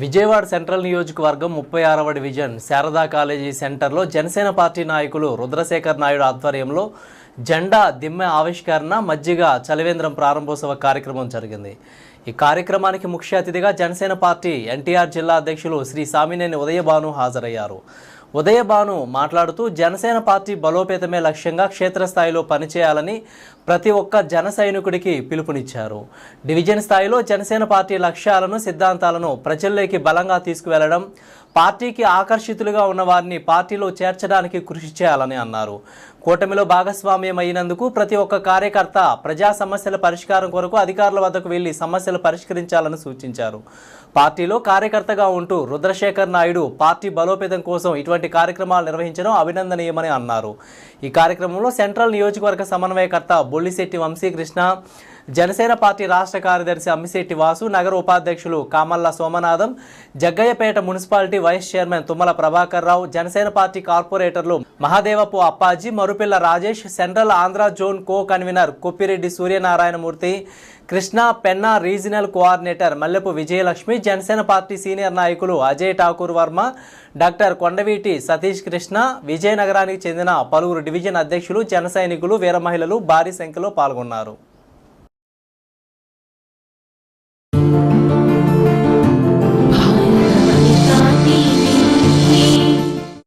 Vijayawada central నియోజకవర్గం ముప్పై ఆరవ డివిజన్ శారదా కాలేజీ సెంటర్లో జనసేన పార్టీ నాయకులు రుద్రశేఖర్ నాయుడు ఆధ్వర్యంలో జెండా దిమ్మె ఆవిష్కరణ మజ్జిగ చలివేంద్రం ప్రారంభోత్సవ కార్యక్రమం జరిగింది. ఈ కార్యక్రమానికి ముఖ్య అతిథిగా జనసేన పార్టీ ఎన్టీఆర్ జిల్లా అధ్యక్షులు శ్రీ సామినేని ఉదయభాను హాజరయ్యారు. ఉదయభాను మాట్లాడుతూ జనసేన పార్టీ బలోపేతమే లక్ష్యంగా క్షేత్రస్థాయిలో పనిచేయాలని ప్రతి ఒక్క జన సైనికుడికి పిలుపునిచ్చారు. డివిజన్ స్థాయిలో జనసేన పార్టీ లక్ష్యాలను సిద్ధాంతాలను ప్రజల్లోకి బలంగా తీసుకువెళ్ళడం పార్టీకి ఆకర్షితులుగా ఉన్న వారిని పార్టీలో చేర్చడానికి కృషి చేయాలని అన్నారు. కూటమిలో భాగస్వామ్యం అయినందుకు ప్రతి ఒక్క కార్యకర్త ప్రజా సమస్యల పరిష్కారం కొరకు అధికారుల వద్దకు వెళ్ళి సమస్యలు పరిష్కరించాలని సూచించారు. పార్టీలో కార్యకర్తగా ఉంటూ రుద్రశేఖర్ నాయుడు పార్టీ బలోపేతం కోసం ఇటువంటి కార్యక్రమాలు నిర్వహించడం అభినందనీయమని అన్నారు. ఈ కార్యక్రమంలో సెంట్రల్ నియోజకవర్గ సమన్వయకర్త బొల్లిశెట్టి వంశీకృష్ణ జనసేన పార్టీ రాష్ట్ర కార్యదర్శి అమ్మిశెట్టి వాసు నగర ఉపాధ్యక్షులు Kamalla Somanatham Jaggayyapeta municipality vice chairman Tummala Prabhakar Rao Janasena party కార్పొరేటర్లు Mahadevapu Appaji Marupilla Rajesh central Andhra zone co convenor Koppireddy Suryanarayanamurthy Krishna Penna regional coordinator Mallepu Vijayalakshmi Janasena party senior నాయకులు Ajay Thakur Varma doctor Kondaveeti Satish Krishna విజయనగరానికి చెందిన పలువురు division అధ్యక్షులు జన సైనికులు వీర మహిళలు భారీ సంఖ్యలో పాల్గొన్నారు. you